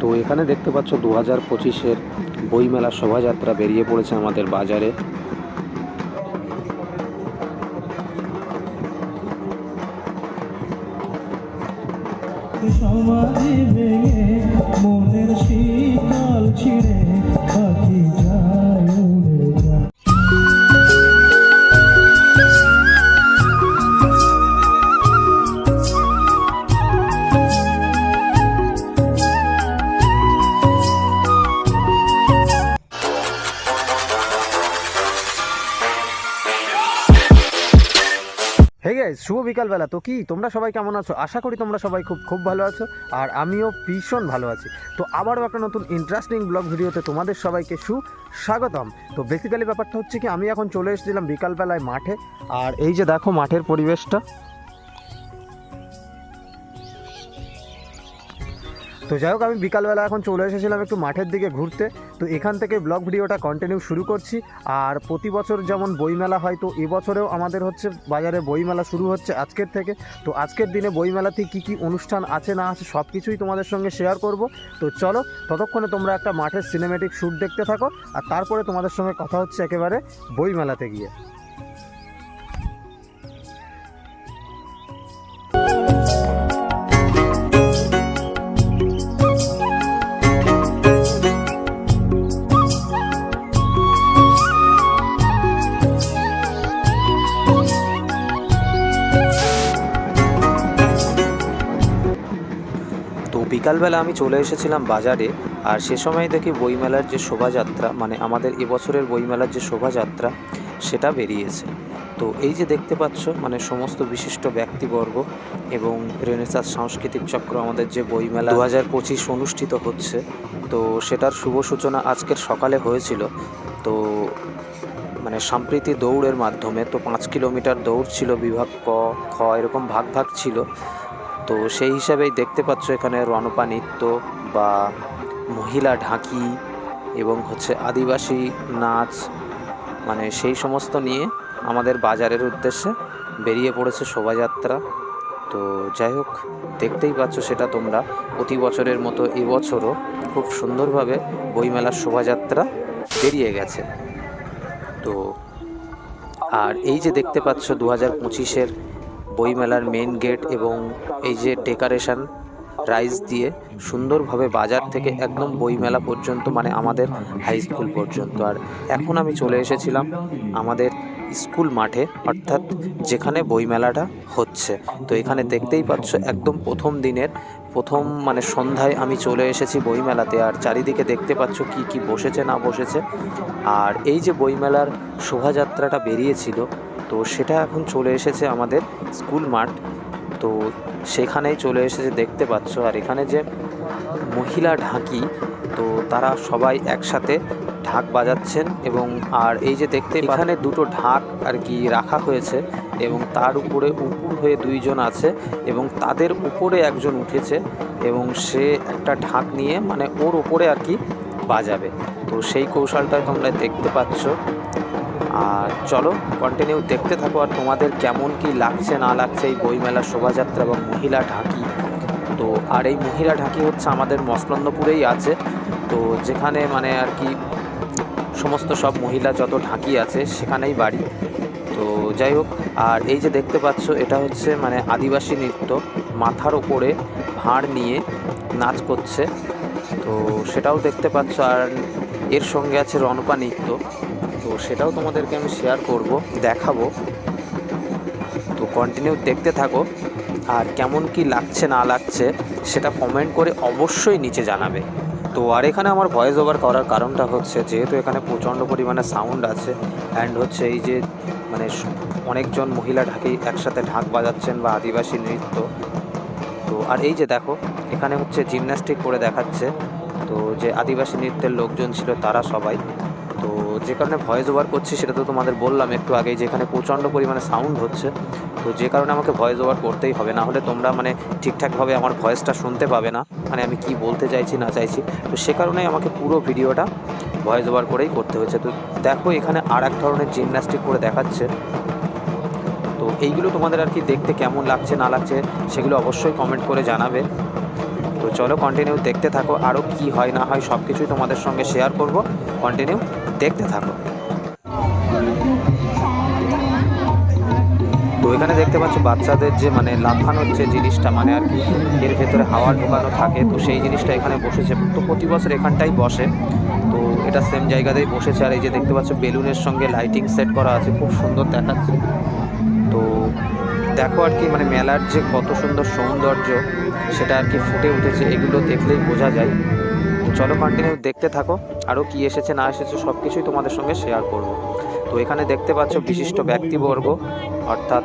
তো এখানে দেখতে পাচ্ছ দু হাজার পঁচিশের বইমেলা শোভাযাত্রা বেরিয়ে পড়েছে আমাদের বাজারে। সমাজ শুভ বিকালবেলা। তো কি, তোমরা সবাই কেমন আছো? আশা করি তোমরা সবাই খুব খুব ভালো আছো, আর আমিও ভীষণ ভালো আছি। তো আবারও একটা নতুন ইন্টারেস্টিং ব্লগ ভিডিওতে তোমাদের সবাইকে সুস্বাগতম। তো বেসিক্যালি ব্যাপারটা হচ্ছে কি, আমি এখন চলে এসেছিলাম বিকালবেলায় মাঠে, আর এই যে দেখো মাঠের পরিবেশটা। তো যাই হোক, আমি বিকালবেলা এখন চলে এসেছিলাম একটু মাঠের দিকে ঘুরতে। তো এখান থেকে ব্লগ ভিডিওটা কন্টিনিউ শুরু করছি। আর প্রতি বছর যেমন বইমেলা হয়, তো এবছরেও আমাদের হচ্ছে বাজারে বইমেলা শুরু হচ্ছে আজকের থেকে। তো আজকের দিনে বইমেলাতে কী কী অনুষ্ঠান আছে না আছে সব কিছুই তোমাদের সঙ্গে শেয়ার করব। তো চলো, ততক্ষণে তোমরা একটা মাঠের সিনেমেটিক শ্যুট দেখতে থাকো, আর তারপরে তোমাদের সঙ্গে কথা হচ্ছে একেবারে বইমেলাতে গিয়ে। বিকালবেলা আমি চলে এসেছিলাম বাজারে, আর সে সময় দেখি বইমেলার যে শোভাযাত্রা মানে আমাদের এবছরের বইমেলার যে শোভাযাত্রা, সেটা বেরিয়েছে। তো এই যে দেখতে পাচ্ছ মানে সমস্ত বিশিষ্ট ব্যক্তিবর্গ এবং রেনেসাস সাংস্কৃতিক চক্র আমাদের যে বইমেলা দু হাজার পঁচিশ অনুষ্ঠিত হচ্ছে, তো সেটার শুভ সূচনা আজকের সকালে হয়েছিল। তো মানে সম্প্রীতি দৌড়ের মাধ্যমে, তো পাঁচ কিলোমিটার দৌড় ছিল, বিভাগ ক, খ, এরকম ভাগ ভাগ ছিল। তো সেই হিসাবেই দেখতে পাচ্ছ এখানে রণপা নৃত্য বা মহিলা ঢাকি এবং হচ্ছে আদিবাসী নাচ মানে সেই সমস্ত নিয়ে আমাদের বাজারের উদ্দেশ্যে বেরিয়ে পড়েছে শোভাযাত্রা। তো যাই হোক, দেখতেই পাচ্ছ সেটা তোমরা। প্রতি বছরের মতো এবছরও খুব সুন্দরভাবে বইমেলার শোভাযাত্রা বেরিয়ে গেছে। তো আর এই যে দেখতে পাচ্ছ দু হাজার পঁচিশের বইমেলার মেন গেট এবং এই যে ডেকোরেশন রাইস দিয়ে সুন্দরভাবে বাজার থেকে একদম বইমেলা পর্যন্ত মানে আমাদের হাই স্কুল পর্যন্ত। আর এখন আমি চলে এসেছিলাম আমাদের স্কুল মাঠে, অর্থাৎ যেখানে বইমেলাটা হচ্ছে। তো এখানে দেখতেই পাচ্ছ, একদম প্রথম দিনের, প্রথম মানে সন্ধ্যায় আমি চলে এসেছি বইমেলাতে। আর চারিদিকে দেখতে পাচ্ছ কি কি বসেছে, না বসেছে। আর এই যে বইমেলার শোভাযাত্রাটা বেরিয়েছিল তো সেটা এখন চলে এসেছে আমাদের স্কুল মাঠ। তো সেখানেই চলে এসেছে, দেখতে পাচ্ছ। আর এখানে যে মহিলা ঢাকি, তো তারা সবাই একসাথে ঢাক বাজাচ্ছেন এবং আর এই যে দেখতে এখানে দুটো ঢাক আর কি রাখা হয়েছে এবং তার উপরে উপুর হয়ে দুইজন আছে এবং তাদের উপরে একজন উঠেছে এবং সে একটা ঢাক নিয়ে মানে ওর উপরে আর কি বাজাবে। তো সেই কৌশলটা তোমরা দেখতে পাচ্ছ। আর চলো কন্টিনিউ দেখতে থাকো আর তোমাদের কেমন কি লাগছে, না লাগছে এই বইমেলার শোভাযাত্রা এবং মহিলা ঢাকি। তো আর এই মহিলা ঢাকি হচ্ছে আমাদের মসলন্দপুরেই আছে। তো যেখানে মানে আর কি সমস্ত সব মহিলা যত ঢাকি আছে, সেখানেই বাড়ি। তো যাই হোক, আর এই যে দেখতে পাচ্ছ, এটা হচ্ছে মানে আদিবাসী নৃত্য। মাথার ওপরে ভাঁড় নিয়ে নাচ করছে। তো সেটাও দেখতে পাচ্ছ, আর এর সঙ্গে আছে রণপা নৃত্য। তো সেটাও তোমাদেরকে আমি শেয়ার করব, দেখাবো। তো কন্টিনিউ দেখতে থাকো, আর কেমন কি লাগছে, না লাগছে, সেটা কমেন্ট করে অবশ্যই নিচে জানাবে। তো আর এখানে আমার ভয়েস ওভার করার কারণটা হচ্ছে, যেহেতু এখানে প্রচণ্ড পরিমাণে সাউন্ড আছে অ্যান্ড হচ্ছে এই যে মানে অনেকজন মহিলা ঢাকি একসাথে ঢাক বাজাচ্ছেন বা আদিবাসী নৃত্য। তো আর এই যে দেখো, এখানে হচ্ছে জিমন্যাস্টিক করে দেখাচ্ছে, তো যে আদিবাসী নৃত্যের লোকজন ছিল তারা সবাই। যে কারণে ভয়েস ওভার করছি সেটা তো তোমাদের বললাম একটু আগেই, যেখানে প্রচণ্ড পরিমাণে সাউন্ড হচ্ছে, তো যে কারণে আমাকে ভয়েস ওভার করতেই হবে। না হলে তোমরা মানে ঠিকঠাকভাবে আমার ভয়েসটা শুনতে পাবে না মানে আমি কি বলতে চাইছি না চাইছি। তো সে কারণেই আমাকে পুরো ভিডিওটা ভয়েস ওভার করেই করতে হয়েছে। তো দেখো এখানে আর এক ধরনের জিমন্যাস্টিক করে দেখাচ্ছে। তো এইগুলো তোমাদের আর কি দেখতে কেমন লাগছে, না লাগছে, সেগুলো অবশ্যই কমেন্ট করে জানাবে। তো চলো কন্টিনিউ দেখতে থাকো আরও কি হয় না হয় সব কিছুই তোমাদের সঙ্গে শেয়ার করব। কন্টিনিউ দেখতে থাকো। তো এখানে দেখতে পাচ্ছ বাচ্চাদের যে মানে লাফানোর যে জিনিসটা মানে আর কি এর ভেতরে হাওয়া ঢোকানো থাকে, তো সেই জিনিসটা এখানে বসেছে। তো প্রতি বছর এখানটাই বসে। তো এটা সেম জায়গাতেই বসেছে। আর এই যে দেখতে পাচ্ছ বেলুনের সঙ্গে লাইটিং সেট করা আছে, খুব সুন্দর দেখাচ্ছে। তো দেখো আর কি মানে মেলার যে কত সুন্দর সৌন্দর্য, সেটা আর কি ফুটে উঠেছে, এগুলো দেখলেই বোঝা যায়। তো চলো কন্টিনিউ দেখতে থাকো আরও কি এসেছে না এসেছে সব কিছুই তোমাদের সঙ্গে শেয়ার করব। তো এখানে দেখতে পাচ্ছ বিশিষ্ট ব্যক্তিবর্গ, অর্থাৎ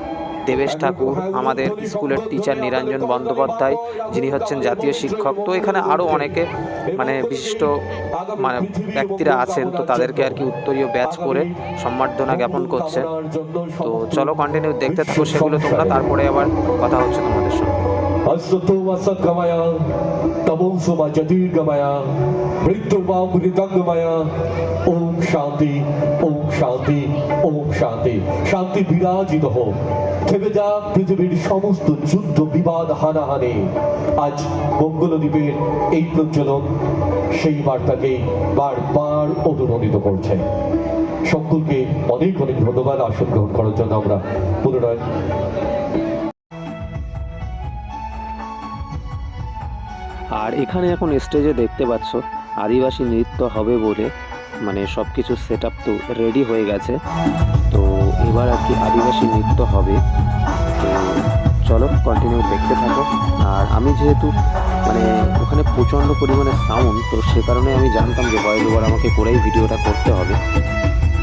দেবেশ ঠাকুর, আমাদের স্কুলের টিচার নিরঞ্জন বন্দ্যোপাধ্যায়, যিনি হচ্ছেন জাতীয় শিক্ষক। তো এখানে আরও অনেকে মানে বিশিষ্ট মানে ব্যক্তিরা আছেন, তো তাদেরকে আর কি উত্তরীয় ব্যাচ করে সম্বর্ধনা জ্ঞাপন করছে। তো চলো কন্টিনিউ দেখতে থাকো, সেগুলো তোমরা, তারপরে আবার কথা হচ্ছে তোমাদের সঙ্গে। শান্তি বিরাজিত হোক। থেকে যাক পৃথিবীর সমস্ত যুদ্ধ বিবাদ হানাহানি। আজ মঙ্গলদ্বীপের এই প্রজ্বলন সেই বার্তাকে বারবার অনুরণিত করছে। সকলকে অনেক অনেক ধন্যবাদ আসন গ্রহণ করার জন্য আমরা পুনরায় আর এখানে এখন স্টেজে দেখতে পাচ্ছ, আদিবাসী নৃত্য হবে বলে মানে সব কিছু সেট আপ তো রেডি হয়ে গেছে। এবার আর কি আদিবাসী নৃত্য হবে। তো চলো কন্টিনিউ দেখতে থাকো। আর আমি যেহেতু মানে ওখানে প্রচণ্ড পরিমাণে সাউন্ড তো সে কারণে আমি জানতাম যে ভয়েস ওভার আমাকে করেই ভিডিওটা করতে হবে।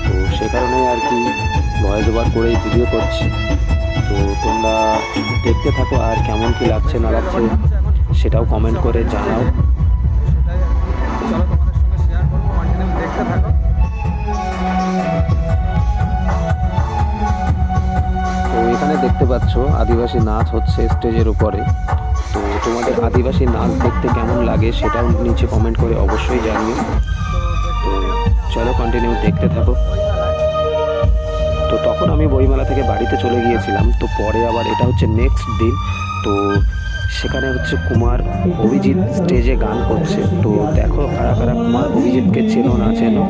তো সে কারণেই আর কি ভয়েস ওভার করেই ভিডিও করছি। তো তোমরা দেখতে থাকো আর কেমন কি লাগছে না লাগছে, সেটাও কমেন্ট করে জানাও। দেখতে পাচ্ছ, আদিবাসী নাচ হচ্ছে স্টেজের উপরে। তো তোমাদের আদিবাসী নাচ দেখতে কেমন লাগে সেটাও নিচে কমেন্ট করে অবশ্যই জানিও। তো চলো কন্টিনিউ দেখতে থাকো। তো তখন আমি বইমেলা থেকে বাড়িতে চলে গিয়েছিলাম, তো পরে আবার এটা হচ্ছে নেক্সট দিন। তো সেখানে হচ্ছে কুমার অভিজিৎ স্টেজে গান করছে। তো দেখো কারা কারা কুমার অভিজিৎকে চেনো না চেনো।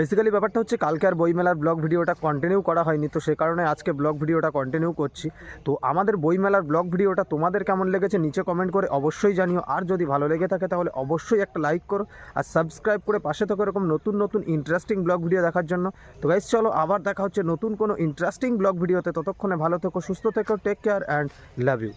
বেসিক্যালি ব্যাপারটা হচ্ছে কালকে আর বইমেলার ব্লগ ভিডিওটা কন্টিনিউ করা হয়নি, তো সে কারণে আজকে ব্লগ ভিডিওটা কন্টিনিউ করছি। তো আমাদের বইমেলার ব্লগ ভিডিওটা তোমাদের কেমন লেগেছে নিচে কমেন্ট করে অবশ্যই জানিও, আর যদি ভালো লেগে থাকে তাহলে অবশ্যই একটা লাইক করো, আর সাবস্ক্রাইব করে পাশে থাকো এরকম নতুন নতুন ইন্টারেস্টিং ব্লগ ভিডিও দেখার জন্য। তো গাইজ চলো আবার দেখা হচ্ছে নতুন কোনো ইন্টারেস্টিং ব্লগ ভিডিওতে ততক্ষণে ভালো থেকো, সুস্থ থেকো take care and love you